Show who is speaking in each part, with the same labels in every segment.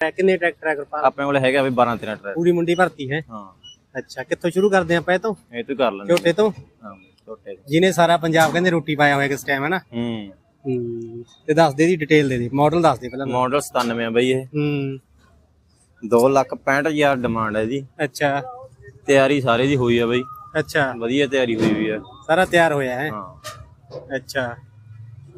Speaker 1: ਕਿੰਨੇ ਟਰੈਕਟਰ ਹੈ ਕਿਰਪਾਲ
Speaker 2: ਆਪਣੇ ਕੋਲ ਹੈਗਾ ਵੀ 12 13 ਟਰੈਕ।
Speaker 1: ਪੂਰੀ ਮੁੰਡੀ ਭਰਤੀ ਹੈ?
Speaker 2: ਹਾਂ।
Speaker 1: ਅੱਛਾ ਕਿੱਥੋਂ ਸ਼ੁਰੂ ਕਰਦੇ ਆਪਾਂ ਇਹ ਤੋਂ?
Speaker 2: ਇਹ ਤੂੰ ਕਰ ਲੈਂਦੇ
Speaker 1: ਛੋਟੇ ਤੋਂ?
Speaker 2: ਹਾਂ ਛੋਟੇ ਤੋਂ।
Speaker 1: ਜਿਹਨੇ ਸਾਰਾ ਪੰਜਾਬ ਕਹਿੰਦੇ ਰੋਟੀ ਪਾਇਆ ਹੋਇਆ ਕਿਸ ਟਾਈਮ ਹੈ ਨਾ?
Speaker 2: ਹੂੰ।
Speaker 1: ਤੇ ਦੱਸ ਦੇ ਦੀ ਡਿਟੇਲ ਦੇ ਦੇ। ਮਾਡਲ ਦੱਸ ਦੇ ਪਹਿਲਾਂ।
Speaker 2: ਮਾਡਲ 97 ਆ ਬਈ ਇਹ।
Speaker 1: ਹੂੰ।
Speaker 2: 2 ਲੱਖ 65000 ਡਿਮਾਂਡ ਹੈ ਜੀ।
Speaker 1: ਅੱਛਾ।
Speaker 2: ਤਿਆਰੀ ਸਾਰੇ ਦੀ ਹੋਈ ਆ ਬਈ।
Speaker 1: ਅੱਛਾ।
Speaker 2: ਵਧੀਆ ਤਿਆਰੀ ਹੋਈ ਵੀ ਆ।
Speaker 1: ਸਾਰਾ ਤਿਆਰ ਹੋਇਆ ਹੈ?
Speaker 2: ਹਾਂ।
Speaker 1: ਅੱਛਾ।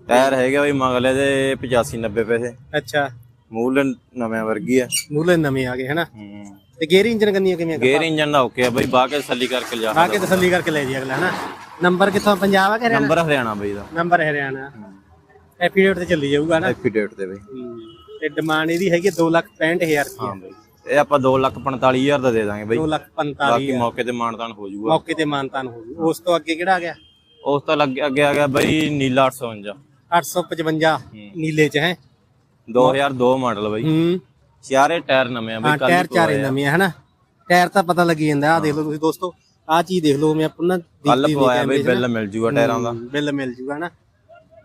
Speaker 2: ਟਾਇਰ ਹੈਗੇ ਬਈ ਮਗਲੇ ਦੇ 85 90 ਪੈਸੇ।
Speaker 1: ਅੱਛਾ।
Speaker 2: ਮੂਲ ਨਵੇਂ ਵਰਗੀ ਆ।
Speaker 1: ਮੂਲੇ ਨਵੇਂ ਆ ਗਏ ਹੈ ਨਾ
Speaker 2: ਹੂੰ
Speaker 1: ਤੇ ਗੇਅਰ ਇੰਜਨ ਕੰਨੀਆਂ ਕਿਵੇਂ
Speaker 2: ਗੇਅਰ ਇੰਜਨ ਦਾ ਓਕੇ ਆ ਬਈ ਬਾਹ ਕੇ ਤਸੱਲੀ ਕਰਕੇ ਲਿਜਾ
Speaker 1: ਆ ਕੇ ਤਸੱਲੀ ਕਰਕੇ ਲੈ ਜੀ ਅਗਲਾ ਹੈ ਨਾ ਨੰਬਰ ਕਿੱਥੋਂ? ਪੰਜਾਬ ਆ ਕਿ ਹਰਿਆਣਾ?
Speaker 2: ਨੰਬਰ ਹਰਿਆਣਾ ਬਈ ਦਾ।
Speaker 1: ਨੰਬਰ ਹਰਿਆਣਾ। ਐਫੀਡੇਟ ਤੇ ਚੱਲੀ ਜਾਊਗਾ ਨਾ
Speaker 2: ਐਫੀਡੇਟ ਤੇ ਬਈ।
Speaker 1: ਤੇ ਡਿਮਾਂਡ ਇਹਦੀ ਹੈਗੀ 265000 ਰੁਪਏ
Speaker 2: ਹਾਂ ਬਈ। ਇਹ ਆਪਾਂ 2 ਲੱਖ 45000 ਦਾ ਦੇ ਦਾਂਗੇ ਬਈ।
Speaker 1: 2,45,000
Speaker 2: ਬਾਕੀ ਮੌਕੇ ਤੇ ਮਾਨਤਾਨ ਹੋ ਜਾਊਗਾ
Speaker 1: ਮੌਕੇ ਤੇ ਮਾਨਤਾਨ ਹੋ ਜੂ। ਉਸ ਤੋਂ ਅੱਗੇ ਕਿਹੜਾ ਆ ਗਿਆ?
Speaker 2: ਉਸ ਤੋਂ ਲੱਗੇ ਅੱਗੇ ਆ ਗਿਆ ਬਈ ਨੀਲਾ 855
Speaker 1: 855 ਨੀਲੇ ਚ ਹੈ?
Speaker 2: 2002 ਮਾਡਲ ਬਈ।
Speaker 1: ਹੂੰ।
Speaker 2: ਚਾਰੇ ਟਾਇਰ ਨਵੇਂ ਆ
Speaker 1: ਹਾਂ
Speaker 2: ਬਈ
Speaker 1: ਟਾਇਰ ਚਾਰੇ ਨਵੇਂ ਆ ਹਨਾ? ਟਾਇਰ ਤਾਂ ਪਤਾ ਲੱਗੀ ਜਾਂਦਾ ਆ ਦੇਖ ਲਓ ਤੁਸੀਂ ਦੋਸਤੋ ਆ ਚੀਜ਼ ਦੇਖ ਲਓ ਮੈਂ ਆਪਣਾ
Speaker 2: ਕੱਲ ਪਵਾਇਆ ਬਈ ਬਿੱਲ ਮਿਲ ਜੂਗਾ ਟਾਇਰਾਂ ਦਾ।
Speaker 1: ਬਿੱਲ ਮਿਲ ਜੂਗਾ ਨਾ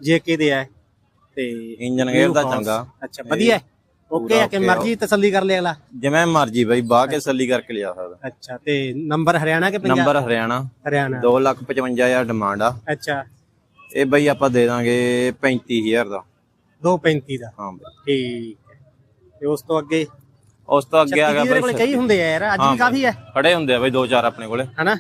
Speaker 1: ਜੇਕੇ ਦੇ ਆ ਤੇ
Speaker 2: ਇੰਜਨ ਗੇਅਰ ਦਾ ਚੰਗਾ।
Speaker 1: ਅੱਛਾ ਵਧੀਆ ਓਕੇ ਆ ਕਿ ਮਰਜ਼ੀ ਤਸੱਲੀ ਕਰ ਲੈ ਅਗਲਾ।
Speaker 2: ਜਿਵੇਂ ਮਰਜ਼ੀ ਬਈ ਬਾਹ ਕੇ ਸੱਲੀ ਕਰਕੇ ਲਿਆ ਸਕਦਾ।
Speaker 1: ਅੱਛਾ ਤੇ ਨੰਬਰ ਹਰਿਆਣਾ ਕੇ ਪੰਜਾਬ?
Speaker 2: ਨੰਬਰ ਹਰਿਆਣਾ।
Speaker 1: ਹਰਿਆਣਾ।
Speaker 2: 255000 ਡਿਮਾਂਡ ਆ।
Speaker 1: ਅੱਛਾ।
Speaker 2: ਇਹ ਬਈ ਆਪਾਂ ਦੇ ਦਾਂਗੇ 35000 ਦਾ।
Speaker 1: 235 ਦਾ।
Speaker 2: ਹਾਂ ਬਈ।
Speaker 1: ਠੀਕ ਹੈ। ਤੇ ਉਸ ਤੋਂ ਅੱਗੇ?
Speaker 2: ਉਸ ਤੋਂ ਅੱਗੇ ਆ ਗਿਆ
Speaker 1: ਕੋਲ
Speaker 2: ਬਈ
Speaker 1: ਕਈ ਹੁੰਦੇ ਆ ਯਾਰ ਅੱਜ ਵੀ ਕਾਫੀ ਹੈ।
Speaker 2: ਖੜੇ ਹੁੰਦੇ ਆ ਬਈ ਦੋ ਚਾਰ ਆਪਣੇ ਕੋਲੇ।
Speaker 1: ਹਨਾ?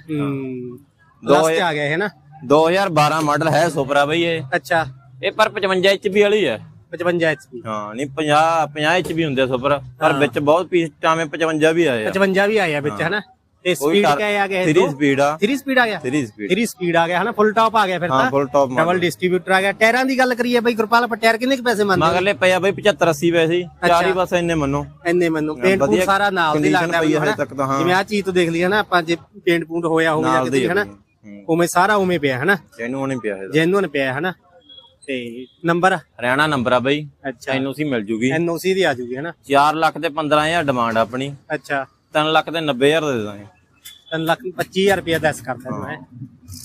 Speaker 1: ਲਾਸਟ ਆ ਗਿਆ ਹੈ ਨਾ
Speaker 2: 2012 ਮਾਡਲ ਹੈ ਸੁਪਰਾ ਬਈ ਇਹ।
Speaker 1: ਅੱਛਾ।
Speaker 2: ਇਹ ਪਰ 55 ਐਚਪੀ ਵਾਲੀ ਹੈ।
Speaker 1: 55 HP
Speaker 2: ਹਾਂ ਨਹੀਂ 50 50 ਐਚਪੀ ਹੁੰਦੇ ਆ ਸੁਪਰ ਪਰ ਵਿੱਚ ਬਹੁਤ ਪੀਸ ਟਾਵੇਂ 55 ਵੀ ਆਏ ਆ।
Speaker 1: 55 ਵੀ ਆਇਆ ਵਿੱਚ ਹਨਾ? ਤੇ ਸਪੀਡ ਕਿਆ ਆ ਗਿਆ
Speaker 2: 3 ਸਪੀਡ ਆ।
Speaker 1: 3 ਸਪੀਡ ਆ ਗਿਆ?
Speaker 2: 3 ਸਪੀਡ
Speaker 1: 3 ਸਪੀਡ ਆ ਗਿਆ ਹਨਾ? ਫੁੱਲ ਟਾਪ ਆ ਗਿਆ ਫਿਰ
Speaker 2: ਹਾਂ
Speaker 1: ਤਾਂ?
Speaker 2: ਫੁੱਲ ਟਾਪ
Speaker 1: ਡਬਲ ਡਿਸਟ੍ਰੀਬਿਊਟਰ ਆ ਗਿਆ। ਟਾਇਰਾਂ ਦੀ ਗੱਲ ਕਰੀਏ ਬਈ ਗੁਰਪਾਲ ਆਪਾਂ ਟਾਇਰ ਕਿੰਨੇ ਕੁ ਪੈਸੇ ਮੰਨਦੇ
Speaker 2: ਮਗਰਲੇ ਪਿਆ ਬਈ 75 80 ਪੈਸੇ। ਹੀ। ਚਾਰ ਹੀ ਬਸ ਇੰਨੇ ਮੰਨੋ।
Speaker 1: ਇੰਨੇ ਮੈਨੂੰ। ਪੇਂਟ ਪੂੰਟ ਸਾਰਾ ਨਾਲ ਦੀ ਲੱਗਦਾ ਮੈਨੂੰ
Speaker 2: ਹਜੇ ਤੱਕ ਤਾਂ, ਹਾਂ।
Speaker 1: ਜਿਵੇਂ ਆ ਚੀਜ਼ ਤੋਂ ਦੇਖ ਲਈ ਹਨਾ? ਆਪਾਂ ਜੇ ਪੇਂਟ ਪੂੰਟ ਹੋਇਆ ਹੋਊ ਜਾਂ ਕਿਤੇ ਹਨਾ?
Speaker 2: ਹੂੰ।
Speaker 1: ਉਵੇਂ ਸਾਰਾ ਉਵੇਂ ਪਿਆ ਹਨਾ?
Speaker 2: ਨਹੀਂ ਪਿਆ ਇਹਦਾ।
Speaker 1: ਜੈਨੂਨ ਪਿਆ ਹਨਾ? ਤੇ ਨੰਬਰ?
Speaker 2: ਹਰਿਆਣਾ ਨੰਬਰ ਆ ਬਈ।
Speaker 1: ਅੱਛਾ।
Speaker 2: ਇਹਨੂੰ ਸੀ ਮਿਲ ਜੂਗੀ।
Speaker 1: ਐਨਓਸੀ ਦੀ ਆ ਜੂਗੀ ਹਨਾ?
Speaker 2: 4 ਲੱਖ ਤੇ 15000 ਡਿਮਾਂਡ ਆਪਣੀ।
Speaker 1: ਅੱਛਾ।
Speaker 2: 3 ਲੱਖ ਤੇ 90000 ਦਾ ਦੇ ਦਾਂਗੇ।
Speaker 1: 3 ਲੱਖ 25000 ਰੁਪਏ ਦੱਸ ਕਰਦਾ ਮੈਂ।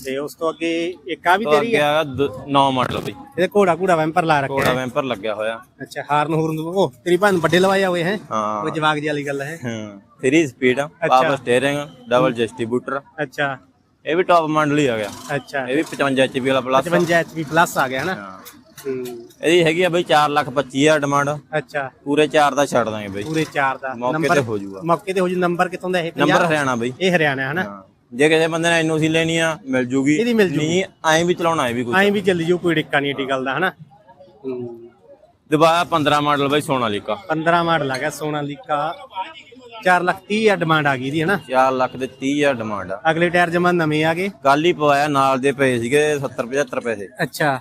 Speaker 1: ਤੇ ਉਸ ਤੋਂ ਅੱਗੇ ਇੱਕ ਆ ਵੀ
Speaker 2: ਤੋਂ
Speaker 1: ਤੇਰੀ
Speaker 2: ਅੱਗੇ
Speaker 1: ਹੈ
Speaker 2: ਆ 9 ਮਾਡਲ ਬਈ।
Speaker 1: ਇਹਦੇ ਘੋੜਾ ਘੋੜਾ ਵੈਂਪਰ ਲਾ ਰੱਖਿਆ
Speaker 2: ਕੋੜਾ ਵੈਂਪਰ ਲੱਗਿਆ ਹੋਇਆ।
Speaker 1: ਅੱਛਾ ਹਾਰਨ ਹੂਰਨ ਉਹ ਤੇਰੀ ਭੈਣ ਵੱਡੇ ਲਵਾਇਆ ਹੋਏ ਹੈ?
Speaker 2: ਹਾਂ।
Speaker 1: ਉਹ ਜਵਾਗ ਜੀ ਵਾਲੀ ਗੱਲ ਹੈ।
Speaker 2: ਹਾਂ। 3 speed power steering double distributor
Speaker 1: ਅੱਛਾ।
Speaker 2: ਇਹ ਵੀ ਟਾਪ ਮਾਡਲ ਹੀ ਆ ਗਿਆ।
Speaker 1: ਅੱਛਾ।
Speaker 2: ਇਹ ਵੀ 55 ਐਚਪੀ ਵਾਲਾ ਪਲੱਸ
Speaker 1: 55 HP ਪਲੱਸ ਆ ਗਿਆ ਹਨਾ
Speaker 2: ਹੂੰ। ਇਹਦੀ ਹੈਗੀ ਆ ਬਈ 4 ਲੱਖ 25000 ਡਿਮਾਂਡ।
Speaker 1: ਅੱਛਾ।
Speaker 2: ਪੂਰੇ 4 ਦਾ ਛੱਡ ਦਾਂਗੇ ਬਈ।
Speaker 1: ਪੂਰੇ 4 ਦਾ।
Speaker 2: ਮੌਕੇ ਤੇ ਹੋ ਜਾਊਗਾ।
Speaker 1: ਮੌਕੇ ਤੇ ਹੋ ਜੀ। ਨੰਬਰ ਕਿੱਥੋਂ ਦਾ ਇਹ
Speaker 2: ਨੰਬਰ ਹਰਿਆਣਾ ਬਈ।
Speaker 1: ਇਹ ਹਰਿਆਣਾ ਹੈ। ਨਾ
Speaker 2: ਜੇ ਕਿਸੇ ਬੰਦੇ ਨੇ ਐਨਓਸੀ ਲੈਣੀ ਆ ਮਿਲ ਜੂਗੀ।
Speaker 1: ਇਹਦੀ ਮਿਲ ਜੂਗੀ।
Speaker 2: ਨਹੀਂ ਐਂ ਵੀ ਚਲਾਉਣਾ ਹੈ ਵੀ ਕੁਝ
Speaker 1: ਐਂ ਵੀ ਚੱਲੀ ਜਾਊ ਕੋਈ ਡਿੱਕਾ ਨਹੀਂ ਏਡੀ ਗੱਲ ਦਾ ਹਨਾ?
Speaker 2: ਦੁਬਾਰਾ 15 ਮਾਡਲ ਬਈ ਸੋਨਾਲੀਕਾ
Speaker 1: 15 ਮਾਡਲ ਆ ਗਿਆ ਸੋਨਾਲੀਕਾ 4 ਲੱਖ 30 ਹਜ਼ਾਰ ਡਿਮਾਂਡ ਆ ਗਈ ਦੀ ਹਨਾ?
Speaker 2: 4 ਲੱਖ ਦੇ 30000 ਡਿਮਾਂਡ ਆ।
Speaker 1: ਅਗਲੇ ਟਾਇਰ ਜਮਾ ਨਵੇਂ ਆ ਗਏ।
Speaker 2: ਕੱਲ ਹੀ ਪਵਾਇਆ ਨਾਲ ਦੇ ਪਏ ਸੀਗੇ 70 75 ਪੈਸੇ।
Speaker 1: ਅੱਛਾ।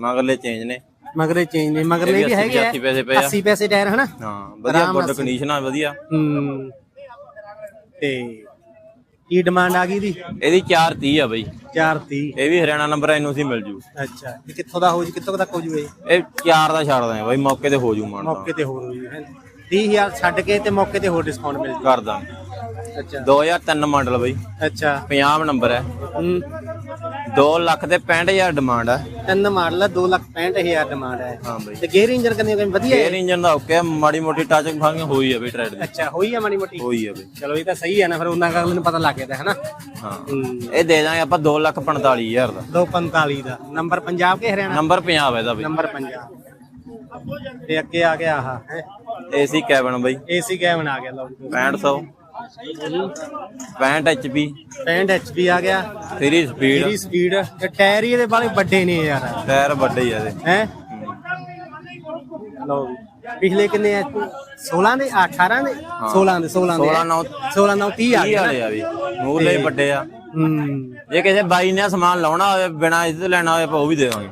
Speaker 2: ਮਗਰਲੇ ਚੇਂਜ ਨੇ।
Speaker 1: ਮਗਰੇ ਚੇਂਜ ਨੇ ਮਗਰਲੇ ਵੀ ਹੈਗੇ ਆ।
Speaker 2: 80 ਪੈਸੇ ਪਏ ਆ।
Speaker 1: 80 ਪੈਸੇ ਟਾਇਰ ਹਨਾ?
Speaker 2: ਹਾਂ ਵਧੀਆ ਗੁੱਡ ਕੰਡੀਸ਼ਨ ਆ ਵਧੀਆ।
Speaker 1: ਹੂੰ। ਤੇ ਕੀ ਡਿਮਾਂਡ ਆ ਗਈ ਦੀ
Speaker 2: ਇਹਦੀ 430 ਆ ਬਈ।
Speaker 1: 430
Speaker 2: ਇਹ ਵੀ ਹਰਿਆਣਾ ਨੰਬਰ ਐਨਓਸੀ ਮਿਲ ਜੂ।
Speaker 1: ਅੱਛਾ ਇਹ ਕਿੱਥੋਂ ਦਾ ਹੋ ਜੀ ਕਿੱਥੋਂ ਤੱਕ ਹੋ ਜੂ ਇਹ?
Speaker 2: ਇਹ 4 ਦਾ ਛੱਡ ਦਾਂਗੇ ਬਈ ਮੌਕੇ ਤੇ ਹੋ ਜੂ ਮਾਨ
Speaker 1: ਮੌਕੇ ਤੇ ਹੋਰ ਹੋ ਜੂ ਹੈ 30000 ਛੱਡ ਕੇ ਤੇ ਮੌਕੇ ਤੇ ਹੋਰ ਡਿਸਕਾਊਂਟ ਮਿਲ ਜੂ।
Speaker 2: ਕਰ ਦਾਂਗੇ।
Speaker 1: ਅੱਛਾ।
Speaker 2: 2003 ਮਾਡਲ ਬਈ।
Speaker 1: ਅੱਛਾ।
Speaker 2: 50 ਨੰਬਰ ਹੈ।
Speaker 1: ਹੂੰ।
Speaker 2: 2 ਲੱਖ ਤੇ 65000 ਡਿਮਾਂਡ ਹੈ
Speaker 1: ਤਿੰਨ ਮਾਡਲ 2 ਲੱਖ 65000 ਡਿਮਾਂਡ ਹੈ
Speaker 2: ਹਾਂ ਬਈ।
Speaker 1: ਤੇ ਗੇਅਰ ਇੰਜਨ ਕਰਨੀ ਕੋਈ ਵਧੀਆ ਹੈ?
Speaker 2: 에ਅਰ ਇੰਜਨ ਦਾ ਓਕੇ ਆ, ਮਾੜੀ ਮੋਟੀ ਟੱਚ ਫੰਗ ਹੋਈ ਆ ਬਈ ਟਰੈਡ ਦੀ।
Speaker 1: ਅੱਛਾ ਹੋਈ ਆ ਮਾੜੀ ਮੋਟੀ?
Speaker 2: ਹੋਈ ਆ ਬਈ।
Speaker 1: ਚਲੋ ਇਹ ਤਾਂ ਸਹੀ ਹੈ ਨਾ ਫਿਰ ਉਹਨਾਂ ਗੱਲ ਨੂੰ ਪਤਾ ਲੱਗ ਗਿਆ ਹੈ ਨਾ
Speaker 2: ਹਾਂ। ਇਹ ਦੇ ਦਾਂਗੇ ਆਪਾਂ 2 ਲੱਖ 45000 ਦਾ।
Speaker 1: 245 ਦਾ। ਨੰਬਰ ਪੰਜਾਬ ਕੇ ਹਰਿਆਣਾ?
Speaker 2: ਨੰਬਰ 50 ਹੈ ਦਾ ਬਈ।
Speaker 1: ਨੰਬਰ ਪੰਜਾਬ। ਤੇ ਅੱਗੇ ਆ ਗਿਆ ਆਹ ਹੈ?
Speaker 2: ਏਸੀ ਕੈਬਨ ਬਈ।
Speaker 1: ਏਸੀ ਕੈਬਨ ਆ ਗਿਆ ਲਓ ਜੀ।
Speaker 2: 6500 65 HP
Speaker 1: 65 HP ਆ ਗਿਆ।
Speaker 2: 3 ਸਪੀਡ
Speaker 1: 3 ਸਪੀਡ ਤੇ ਟਾਇਰ ਹੀ ਇਹਦੇ ਬਾਰੇ ਵੱਡੇ ਨੇ ਯਾਰ।
Speaker 2: ਟਾਇਰ ਵੱਡੇ ਹੀ ਆ ਇਹਦੇ।
Speaker 1: ਹੈ? ਲਓ। ਪਿਛਲੇ ਕਿੰਨੇ ਆ? 16 ਦੇ? 18 ਦੇ? 16 ਦੇ 16 ਦੇ।
Speaker 2: 16 9
Speaker 1: 16 9 30 ਆ
Speaker 2: 30
Speaker 1: ਗਏ
Speaker 2: ਵਾਲੇ ਆ ਵੀ। ਮੂਰਲੇ ਵੱਡੇ ਆ।
Speaker 1: ਹੂੰ।
Speaker 2: ਜੇ ਕਿਸੇ ਬਾਈ ਨੇ ਸਮਾਨ ਲਾਉਣਾ ਹੋਵੇ ਬਿਨਾ ਇਸ ਤੋਂ ਲੈਣਾ ਹੋਵੇ ਆਪਾਂ ਉਹ ਵੀ ਦੇ ਦਾਂਗੇ।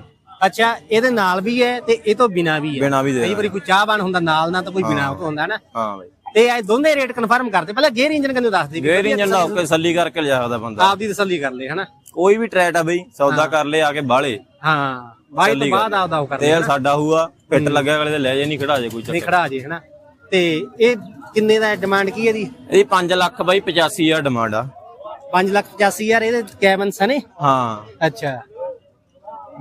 Speaker 1: ਅੱਛਾ ਇਹਦੇ ਨਾਲ ਵੀ ਹੈ ਤੇ ਇਹ ਤੋਂ ਬਿਨਾ ਵੀ ਹੈ।
Speaker 2: ਬਿਨਾ ਵੀ ਦੇ
Speaker 1: ਕਈ ਵਾਰੀ ਕੋਈ ਚਾਹਵਾਨ ਹੁੰਦਾ ਨਾਲ ਨਾਲ ਤਾਂ ਕੋਈ ਬਿਨਾ ਹੁੰਦਾ ਨਾ।
Speaker 2: ਹਾਂ ਬਈ।
Speaker 1: ਤੇ ਇਹ ਦੋਨੇ ਰੇਟ ਕਨਫਰਮ ਕਰਦੇ। ਪਹਿਲਾਂ ਗੇਅਰ ਇੰਜਨ ਕਿੰਨੂੰ ਦੱਸ ਦੇ
Speaker 2: ਗੇਅਰ ਇੰਜਨ ਦਾ ਓਕੇ ਸੱਲੀ ਕਰਕੇ ਲਿਆ ਸਕਦਾ ਬੰਦਾ।
Speaker 1: ਆਪ ਦੀ ਤਸੱਲੀ ਕਰ ਲੈ ਹਨਾ?
Speaker 2: ਕੋਈ ਵੀ ਟਰੈਟ ਆ ਬਈ ਸੌਦਾ ਕਰ ਲੈ ਆ ਕੇ ਬਾਲੇ।
Speaker 1: ਹਾਂ ਬਾਈ ਤੋਂ ਬਾਅਦ ਆਪਦਾ ਉਹ ਕਰ
Speaker 2: ਤੇਲ ਸਾਡਾ ਹੋਊਗਾ ਫਿੱਟ ਲੱਗਿਆ ਵਾਲੇ ਤੇ ਲੈ ਜੇ ਨਹੀਂ ਖੜਾ ਜੇ ਕੋਈ
Speaker 1: ਨਹੀਂ
Speaker 2: ਚੱਕਰ।
Speaker 1: ਖੜਾ ਜੇ ਹਨਾ? ਤੇ ਇਹ ਕਿੰਨੇ ਦਾ ਡਿਮਾਂਡ ਕੀ ਹੈ ਇਹਦੀ?
Speaker 2: ਇਹਦੀ 5 ਲੱਖ ਬਾਈ 85000 ਡਿਮਾਂਡ ਆ।
Speaker 1: 5 ਲੱਖ 85 ਹਜ਼ਾਰ ਇਹਦੇ ਕੈਬਨ ਸਨੇ
Speaker 2: ਹਾਂ।
Speaker 1: ਅੱਛਾ।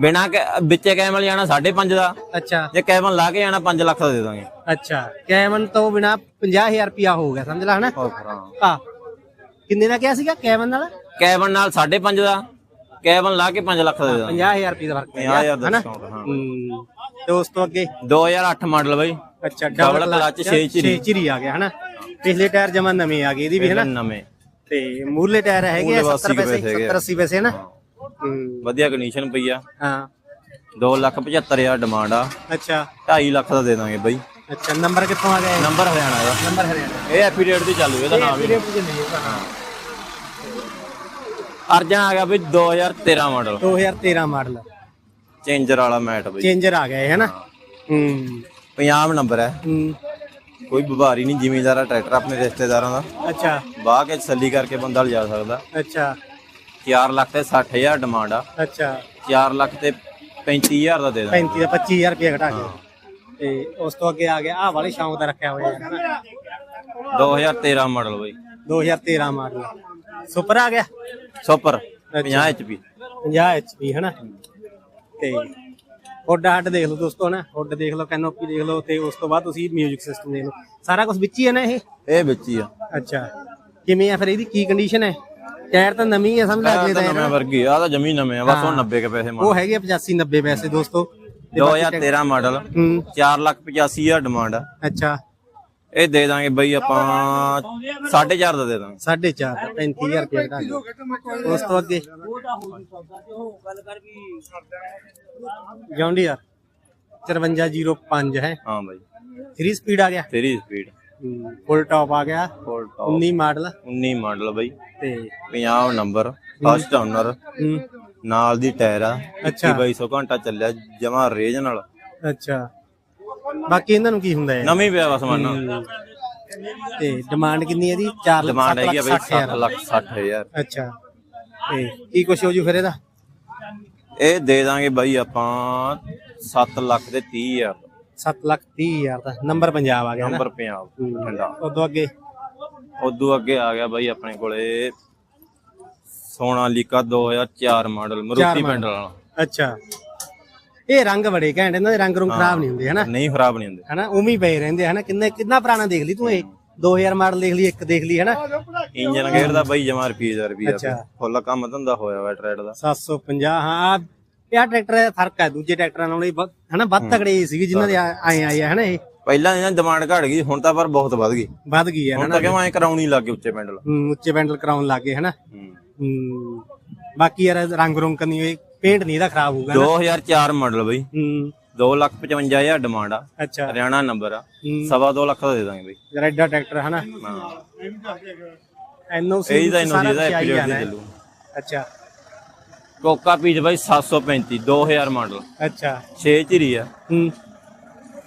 Speaker 2: ਬਿਨਾ ਵਿੱਚੇ ਕੈਮਲ ਜਾਣਾ 5.5 ਦਾ।
Speaker 1: ਅੱਛਾ।
Speaker 2: ਜੇ ਕੈਮਲ ਲਾ ਕੇ ਜਾਣਾ 5 ਲੱਖ ਦਾ ਦੇ ਦਾਂਗੇ।
Speaker 1: ਅੱਛਾ। ਕੈਵਨ ਤੋਂ ਬਿਨਾ 50000 ਰੁਪਿਆ ਹੋ ਗਿਆ ਸਮਝ ਲੈ ਹਨਾ? ਆ ਕਿੰਨੇ ਦਾ ਕਿਹਾ ਸੀਗਾ ਕੈਵਨ ਨਾਲ?
Speaker 2: ਕੈਬਨ ਨਾਲ 5.5 ਦਾ। ਕੈਬਨ ਲਾ ਕੇ 5 ਲੱਖ ਦਾ ਦੇ ਦਾਂਗੇ।
Speaker 1: 50000 ਰੁਪਏ ਦਾ ਫ਼ਰਕ ਪੈ
Speaker 2: 50000 ਦਾ discount, ਹਾਂ।
Speaker 1: ਹੂੰ। ਤੇ ਉਸ ਤੋਂ ਅੱਗੇ?
Speaker 2: 2008 ਮਾਡਲ ਬਾਈ।
Speaker 1: ਅੱਛਾ
Speaker 2: Double clutch, ਛੇ।
Speaker 1: ਛੇ ਝਿਰੀ ਆ ਗਿਆ ਹਨਾ? ਪਿਛਲੇ ਟਾਇਰ ਜਮਾ ਨਵੇਂ ਆ ਗਏ ਇਹਦੀ ਵੀ ਹਨਾ?
Speaker 2: ਨਵੇਂ।
Speaker 1: ਤੇ ਮੂਰਲੇ ਟਾਇਰ ਹੈਗੇ ਆ
Speaker 2: ਮੂਹਰਲੇ
Speaker 1: 70
Speaker 2: 80
Speaker 1: ਪੈਸੇ
Speaker 2: ਪੈਸੇ ਹੈਗੇ ਆ।
Speaker 1: 70 80 ਪੈਸੇ ਨਾ
Speaker 2: ਹਾਂ।
Speaker 1: ਹੂੰ।
Speaker 2: ਵਧੀਆ ਕੰਡੀਸ਼ਨ ਪਈ ਆ।
Speaker 1: ਹਾਂ।
Speaker 2: 2 ਲੱਖ 75000 ਡਿਮਾਂਡ ਆ।
Speaker 1: ਅੱਛਾ।
Speaker 2: 2.5 ਲੱਖ ਦਾ ਦੇ ਦਾਂਗੇ ਬਾਈ।
Speaker 1: ਅੱਛਾ ਨੰਬਰ ਕਿੱਥੋਂ ਆ ਗਿਆ?
Speaker 2: ਨੰਬਰ ਹਰਿਆਣਾ ਦਾ।
Speaker 1: ਨੰਬਰ ਹਰਿਆਣਾ।
Speaker 2: ਇਹ ਐਫੀਡੇਟ ਦੀ ਚਾਲੂ ਇਹਦਾ ਨਾਮ ਵੀ ਅਰਜਨ ਆ ਗਿਆ ਬਈ 2013 ਮਾਡਲ
Speaker 1: 2013 ਮਾਡਲ
Speaker 2: ਚੇਂਜਰ ਵਾਲਾ ਮੈਟ ਬਈ।
Speaker 1: ਚੇਂਜਰ ਆ ਗਿਆ ਇਹ ਹਨਾ? ਹੂੰ।
Speaker 2: ਪੰਜਾਬ ਨੰਬਰ ਹੈ।
Speaker 1: ਹੂੰ।
Speaker 2: ਕੋਈ ਬਿਮਾਰੀ ਨਹੀਂ ਜ਼ਿਮੀਂਦਾਰਾ ਟਰੈਕਟਰ ਆਪਣੇ ਰਿਸ਼ਤੇਦਾਰਾਂ ਦਾ।
Speaker 1: ਅੱਛਾ।
Speaker 2: ਬਾਹ ਕੇ ਤਸੱਲੀ ਕਰਕੇ ਬੰਦਾ ਲਿਜਾ ਸਕਦਾ।
Speaker 1: ਅੱਛਾ।
Speaker 2: 4 ਲੱਖ ਤੇ 60000 ਡਿਮਾਂਡ ਆ।
Speaker 1: ਅੱਛਾ।
Speaker 2: 4 ਲੱਖ ਤੇ 35000 ਦਾ ਦੇ ਦਾਂਗੇ।
Speaker 1: 35 ਦਾ 25000 ਰੁਪਏ ਘਟਾ ਕੇ। ਤੇ ਉਸ ਤੋਂ ਅੱਗੇ ਆ ਗਿਆ ਆਹ ਵਾਲੇ ਸ਼ੌਂਕ ਦਾ ਰੱਖਿਆ ਹੋਇਆ ਹੈ ਹਨਾ
Speaker 2: 2013 ਮਾਡਲ ਬਈ।
Speaker 1: 2013 ਮਾਡਲ ਸੁਪਰ ਆ ਗਿਆ?
Speaker 2: ਸੁਪਰ 50 HP
Speaker 1: 50 ਐਚਪੀ ਹਨਾ? ਤੇ ਹੁੱਡ ਹੱਡ ਦੇਖ ਲਓ ਦੋਸਤੋ ਨਾ ਹੁੱਡ ਦੇਖ ਲਓ ਕੈਨੋਪੀ ਦੇਖ ਲਓ ਤੇ ਉਸ ਤੋਂ ਬਾਅਦ ਤੁਸੀਂ 뮤직 ਸਿਸਟਮ ਦੇਖ ਲਓ। ਸਾਰਾ ਕੁਝ ਵਿੱਚ ਹੀ ਹੈ ਨਾ ਇਹ?
Speaker 2: ਇਹ ਵਿੱਚ ਹੀ ਆ।
Speaker 1: ਅੱਛਾ। ਕਿਵੇਂ ਆ ਫਿਰ ਇਹਦੀ? ਕੀ ਕੰਡੀਸ਼ਨ ਹੈ? ਟਾਇਰ ਤਾਂ ਨਵੀਂ ਹੈ ਸਮਝ ਲੈ ਅਗਲੇ
Speaker 2: ਤਾਂ
Speaker 1: ਦਾ
Speaker 2: ਨਵੇਂ ਵਰਗੀ ਆ ਤਾਂ ਜਮੀ ਨਵੇਂ ਆ ਬਸ ਉਹ 90 ਕੇ ਪੈਸੇ
Speaker 1: ਉਹ
Speaker 2: ਮੰਗ
Speaker 1: ਹੈਗੇ 85 90 ਪੈਸੇ ਦੋਸਤੋ। ਤੇ ਬਾਕੀ
Speaker 2: 2013 ਮਾਡਲ
Speaker 1: ਹੂੰ।
Speaker 2: 4 ਲੱਖ 85000 ਡਿਮਾਂਡ ਆ।
Speaker 1: ਅੱਛਾ।
Speaker 2: ਇਹ ਦੇ ਦਾਂਗੇ ਬਈ ਆਪਾਂ 4.5 ਦਾ ਦੇ ਦਾਂਗੇ।
Speaker 1: 4.5 35000 ਰੁਪਏ ਕੇ ਉਸ ਤੋਂ ਅੱਗੇ। ਜੌਂਡੀਅਰ 5405 ਹੈ।
Speaker 2: ਹਾਂ ਬਾਈ।
Speaker 1: 3 ਸਪੀਡ ਆ ਗਿਆ।
Speaker 2: 3 ਸਪੀਡ
Speaker 1: ਫੁੱਲ ਟਾਪ ਆ ਗਿਆ।
Speaker 2: ਫੁੱਲ ਟੌਪ
Speaker 1: 19 ਮਾਡਲ
Speaker 2: 19 ਮਾਡਲ ਬਾਈ।
Speaker 1: ਤੇ
Speaker 2: 50 ਨੰਬਰ ਫਸਟ ਓਨਰ ਨਾਲ ਦੀ ਟਾਇਰ ਆ।
Speaker 1: ਅੱਛਾ।
Speaker 2: 2200 ਘੰਟਾ ਚੱਲਿਆ ਜਮਾ ਰੇਜ ਨਾਲ।
Speaker 1: ਅੱਛਾ। ਬਾਕੀ ਇਹਨਾਂ ਨੂੰ ਕੀ ਹੁੰਦਾ ਹੈ?
Speaker 2: ਨਵੀਂ ਪਿਆ ਵਾ ਸਮਾਨ।
Speaker 1: ਤੇ ਡਿਮਾਂਡ ਕਿੰਨੀ ਹੈ ਇਹਦੀ 4 ਲੱਖ
Speaker 2: ਡਿਮਾਂਡ ਹੈਗੀ ਆ ਬਈ 7
Speaker 1: ਹਜ਼ਾਰ।
Speaker 2: ਲੱਖ 60000
Speaker 1: ਅੱਛਾ। ਤੇ ਕੀ ਕੁਛ ਹੋ ਜੂ ਫਿਰ ਇਹਦਾ?
Speaker 2: ਇਹ ਦੇ ਦਾਂਗੇ ਬਾਈ ਆਪਾਂ 7 ਲੱਖ ਤੇ 30000
Speaker 1: 7 ਲੱਖ 30 ਹਜ਼ਾਰ ਦਾ ਨੰਬਰ ਪੰਜਾਬ ਆ ਗਿਆ ਨਾ?
Speaker 2: ਨੰਬਰ ਪੰਜਾਬ ਠੰਡਾ
Speaker 1: ਉਦੋਂ ਅੱਗੇ?
Speaker 2: ਉਦੋਂ ਅੱਗੇ ਆ ਗਿਆ ਬਾਈ ਆਪਣੇ ਕੋਲੇ ਸੋਨਾਲੀਕਾ 2004 ਮਾਡਲ ਮਰੂਤੀ। ਪਿੰਡ ਵਾਲਾ।
Speaker 1: ਅੱਛਾ। ਇਹ ਰੰਗ ਬੜੇ ਘੈਂਟ ਇਹਨਾਂ ਦੇ ਰੰਗ ਰੰਗ ਖਰਾਬ ਨਹੀਂ ਹੁੰਦੇ ਹਨਾ?
Speaker 2: ਨਹੀਂ ਖਰਾਬ ਨਹੀਂ ਹੁੰਦੇ।
Speaker 1: ਹਨਾ? ਉਵੇਂ ਹੀ ਪਏ ਰਹਿੰਦੇ ਹਨਾ? ਕਿੰਨੇ ਕਿੰਨਾ ਪੁਰਾਣਾ ਦੇਖ ਲਈ ਤੂੰ ਇਹ? 2000 ਮਾਡਲ ਦੇਖ ਲਈ ਇੱਕ ਦੇਖ ਲਈ ਹਨਾ?
Speaker 2: ਇੰਜਨ ਗੇਅਰ ਦਾ ਬਾਈ ਜਮਾ ਰੁਪਏ ਰੁਪਏ
Speaker 1: ਅੱਛਾ।
Speaker 2: ਫੁੱਲ ਕੰਮ ਧੰਦਾ ਹੋਇਆ ਵਾ ਟਰੈਡ ਦਾ।
Speaker 1: 750 ਹਾਂ ਇਹ ਟਰੈਕਟਰ ਦਾ ਫ਼ਰਕ ਹੈ ਦੂਜੇ ਟਰੈਕਟਰਾਂ ਨਾਲੋਂ ਇਹ ਬਹੁਤ- ਹਨਾ ਵੱਧ ਤਗੜੇ ਸੀਗੇ ਜਿਨ੍ਹਾਂ ਦੇ ਆ- ਆਏ ਆਏ ਆ ਹਨਾ ਇਹ।
Speaker 2: ਪਹਿਲਾਂ ਇਹਨਾਂ ਦੀ ਡਿਮਾਂਡ ਘਟ ਗਈ ਹੁਣ ਤਾਂ ਪਰ ਬਹੁਤ ਵੱਧ ਗਈ।
Speaker 1: ਵੱਧ ਗਈ ਹੈ
Speaker 2: ਹੁਣ
Speaker 1: ਹਨਾ
Speaker 2: ਤਾਂ ਕਿਉਂ ਐ ਕਰਾਉਣੀ ਲੱਗੇ ਉੱਚੇ ਪੈਂਡਲ?
Speaker 1: ਹੂੰ, ਉੱਚੇ ਪੈਂਡਲ ਕਰਾਉਣ ਲੱਗੇ ਹਨਾ।
Speaker 2: ਹੂੰ।
Speaker 1: ਹੂੰ ਬਾਕੀ ਯਾਰ ਰੰਗ ਰੁੰਗ ਨਹੀਂ ਹੋਏ ਪੇਂਟ ਨਹੀਂ ਇਹਦਾ ਖਰਾਬ ਹੋਊਗਾ ਨਾ
Speaker 2: 2004 ਮਾਡਲ ਬਈ।
Speaker 1: ਹੂੰ।
Speaker 2: 255000 ਡਿਮਾਂਡ ਆ।
Speaker 1: ਅੱਛਾ।
Speaker 2: ਹਰਿਆਣਾ ਨੰਬਰ ਆ। ਸਵਾ ਦੋ ਲੱਖ ਦਾ ਦੇ ਦਾਂਗੇ ਬਈ।
Speaker 1: ਜਰਾ ਐਡਾ ਟਰੈਕਟਰ ਹਨਾ।
Speaker 2: ਹਾਂ।
Speaker 1: ਐਨਓਸੀ
Speaker 2: ਇਹ ਦਾ ਇਹਨੂੰ ਜਿਹਦਾ ਐਪੀਰੀਅਡ ਦੇ ਚੱਲੂ।
Speaker 1: ਅੱਛਾ।
Speaker 2: ਕੋਕਾ ਪੀਸ ਬਾਈ 735 2000 ਮਾਡਲ।
Speaker 1: ਅੱਛਾ।
Speaker 2: 6 ਚਿਰੀ ਆ।
Speaker 1: ਹੂੰ।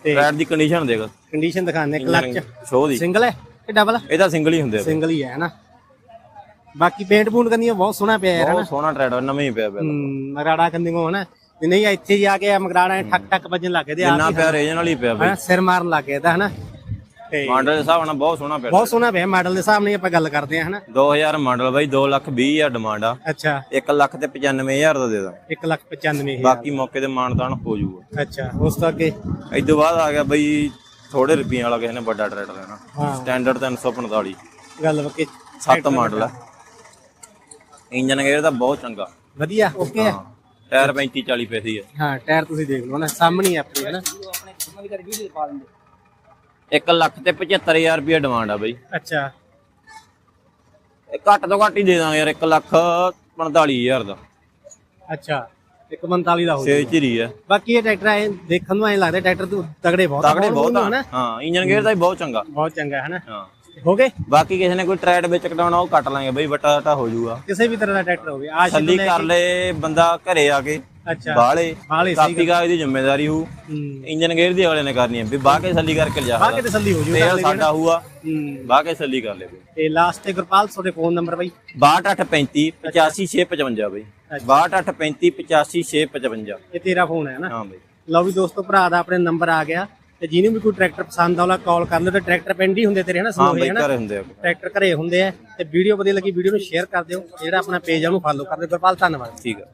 Speaker 1: ਤੇ
Speaker 2: ਟਾਇਰ ਦੀ ਕੰਡੀਸ਼ਨ ਦੇਖ।
Speaker 1: ਕੰਡੀਸ਼ਨ ਦਿਖਾਣੇ ਕਲਚ
Speaker 2: ਸ਼ੋ ਦੀ।
Speaker 1: ਸਿੰਗਲ ਹੈ ਕਿ ਡਬਲ
Speaker 2: ਇਹ ਤਾਂ ਸਿੰਗਲ ਹੀ ਹੁੰਦੇ ਆ।
Speaker 1: ਸਿੰਗਲ ਹੀ ਹੈ ਹਨਾ। ਬਾਕੀ ਪੇਂਟ ਪੂੰਟ ਕੰਦੀਆਂ ਬਹੁਤ ਸੋਹਣਾ ਪਿਆ ਯਾਰ ਹਨਾ।
Speaker 2: ਬਹੁਤ ਸੋਹਣਾ ਟਰੈਡ ਨਵੇਂ ਹੀ ਪਿਆ ਪਿਆ।
Speaker 1: ਹੂੰ ਮਗਰਾੜਾ ਕੰਦੀਆਂ ਹਨਾ। ਜੇ ਨਹੀਂ ਇੱਥੇ ਜਾ ਕੇ ਮਗਰਾੜਾ ਠੱਕ ਠੱਕ ਵੱਜਣ ਲੱਗੇ ਤੇ
Speaker 2: ਜਿੰਨਾ
Speaker 1: ਆਪ
Speaker 2: ਪਿਆ ਰੇਜਨ ਵਾਲੀ ਪਿਆ ਬਈ।
Speaker 1: ਹਨਾ ਸਿਰ ਮਾਰਨ ਲੱਗੇ ਤਾਂ ਹਨਾ। ਤੇ
Speaker 2: ਮਾਡਲ ਦੇ ਹਿਸਾਬ ਨਾਲ ਬਹੁਤ ਸੋਹਣਾ ਪਿਆ।
Speaker 1: ਬਹੁਤ ਸੋਹਣਾ ਪਿਆ ਮਾਡਲ ਦੇ ਹਿਸਾਬ ਨਾਲ ਆਪਾਂ ਗੱਲ ਕਰਦੇ ਹਾਂ ਹਨਾ?
Speaker 2: 2000 ਮਾਡਲ ਬਾਈ 2 ਲੱਖ 20 ਹਜ਼ਾਰ ਡਿਮਾਂਡ ਆ।
Speaker 1: ਅੱਛਾ।
Speaker 2: 1 ਲੱਖ ਤੇ 95000 ਦਾ ਦੇ ਦਾਂ।
Speaker 1: 195000
Speaker 2: ਬਾਕੀ ਮੌਕੇ ਤੇ ਮਾਨਤਾਨ ਹੋ ਜਾਊਗਾ।
Speaker 1: ਅੱਛਾ ਉਸ ਤੋਂ ਅੱਗੇ?
Speaker 2: ਇਸ ਤੋਂ ਬਾਅਦ ਆ ਗਿਆ ਬਈ ਥੋੜੇ ਰੁਪਈਆਂ ਵਾਲਾ ਕਿਸੇ ਨੇ ਵੱਡਾ ਟਰੈਕਟਰ ਲੈਣਾ। ਸਟੈਂਡਰਡ 345
Speaker 1: ਗੱਲ ਵਕੇ
Speaker 2: 7 ਮਾਡਲ ਆ। ਇੰਜਨ ਗੇਅਰ ਦਾ ਬਹੁਤ ਚੰਗਾ।
Speaker 1: ਵਧੀਆ ਓਕੇ ਹਾਂ।
Speaker 2: ਟਾਇਰ 35 40 ਪੈਸੇ ਆ।
Speaker 1: ਹਾਂ ਟਾਇਰ ਤੁਸੀਂ ਦੇਖ ਲਓ ਨਾ ਸਾਹਮਣੇ ਹੀ ਆਪਣੇ ਹਨਾ?
Speaker 2: 1 ਲੱਖ ਤੇ 75000 ਰੁਪਏ ਡਿਮਾਂਡ ਆ ਬਈ।
Speaker 1: ਅੱਛਾ।
Speaker 2: ਇਹ ਘੱਟ ਤੋਂ ਘੱਟ ਹੀ ਦੇ ਦਾਂਗੇ ਯਾਰ 1 ਲੱਖ 45000 ਦਾ।
Speaker 1: ਅੱਛਾ 145 ਦਾ ਹੋ
Speaker 2: ਛੇ ਚਿਰੀ ਆ।
Speaker 1: ਬਾਕੀ ਇਹ ਟਰੈਕਟਰ ਐ ਦੇਖਣ ਨੂੰ ਐ ਲੱਗਦਾ ਟਰੈਕਟਰ ਤੋਂ ਤਗੜੇ ਬਹੁਤ ਆ,
Speaker 2: ਤਗੜੇ ਬਹੁਤ ਆ।
Speaker 1: ਹਨਾ
Speaker 2: ਹਾਂ ਇੰਜਨ ਗੇਅਰ ਦਾ ਵੀ ਬਹੁਤ ਚੰਗਾ।
Speaker 1: ਬਹੁਤ ਚੰਗਾ
Speaker 2: ਹਾਂ।
Speaker 1: ਹੋ ਗਏ?
Speaker 2: ਬਾਕੀ ਕਿਸੇ ਨੇ ਕੋਈ ਟਰੈਡ ਵਿੱਚ ਕਟਾਉਣਾ ਉਹ ਕੱਟ ਲਾਂਗੇ ਬਈ ਵੱਟਾ ਵੱਟਾ ਹੋ ਜਾਊਗਾ।
Speaker 1: ਕਿਸੇ ਵੀ ਤਰ੍ਹਾਂ ਦਾ ਟਰੈਕਟਰ ਹੋਵੇ
Speaker 2: ਥੱਲੀ ਕਰ ਲੈ ਬੰਦਾ ਘਰੇ ਆ ਕੇ।
Speaker 1: ਅੱਛਾ।
Speaker 2: ਬਾਹਲੇ।
Speaker 1: ਬਾਹਲੇ ਸਹੀ
Speaker 2: ਕਾਪੀ ਕਾਗਜ਼ ਦੀ ਜ਼ਿੰਮੇਵਾਰੀ
Speaker 1: ਹੂੰ।
Speaker 2: ਇੰਜਨ ਗੇਅਰ ਦੀ ਅਗਲੇ ਨੇ ਕਰਨੀ ਹੈ ਵੀ ਬਾਹ ਕੇ ਥੱਲੀ ਕਰਕੇ ਲਿਜਾ
Speaker 1: ਬਾਕੀ ਤਸੱਲੀ ਹੋ ਜੂ
Speaker 2: ਤੇਲ ਸਾਡਾ ਹੋਊਗਾ।
Speaker 1: ਹੂੰ।
Speaker 2: ਬਾਹ ਕੇ ਥੱਲੀ ਕਰ ਲੈ ਬਈ
Speaker 1: ਤੇ ਲਾਸਟ ਤੇ ਗੁਰਪਾਲ ਤੁਹਾਡੇ ਫੋਨ ਨੰਬਰ ਬਾਈ?
Speaker 2: 6235 85655 ਬਈ। 6235 85655
Speaker 1: ਇਹ ਤੇਰਾ ਫੋਨ ਹੈ ਨਾ।
Speaker 2: ਹਾਂ ਬਈ।
Speaker 1: ਲਓ ਵੀ ਦੋਸਤੋ ਭਰਾ ਦਾ ਆਪਣੇ ਨੰਬਰ ਆ ਗਿਆ। ਤੇ ਜਿਹਨੂੰ ਵੀ ਕੋਈ ਟਰੈਕਟਰ ਪਸੰਦ ਆਉਲਾ ਕਾਲ ਕਰ ਲਓ। ਤੇ ਟਰੈਕਟਰ ਪਿੰਡ ਹੀ ਹੁੰਦੇ ਤੇਰੇ ਹਨਾ
Speaker 2: ਹਾਂ
Speaker 1: ਸਨੋਹੇ
Speaker 2: ਬਈ
Speaker 1: ਹਨਾ
Speaker 2: ਘਰੇ ਹੁੰਦੇ ਆ।
Speaker 1: ਟਰੈਕਟਰ ਘਰੇ ਹੁੰਦੇ ਆ। ਤੇ ਵੀਡੀਓ ਵਧੀਆ ਲੱਗੀ ਵੀਡੀਓ ਨੂੰ ਸ਼ੇਅਰ ਕਰ ਦਿਓ। ਜਿਹੜਾ ਆਪਣਾ ਪੇਜ ਆ ਉਹਨੂੰ ਫਾਲੋ ਕਰ ਦਿਓ। ਗੁਰਪਾਲ ਧੰਨਵਾਦ।
Speaker 2: ਠੀਕ ਆ।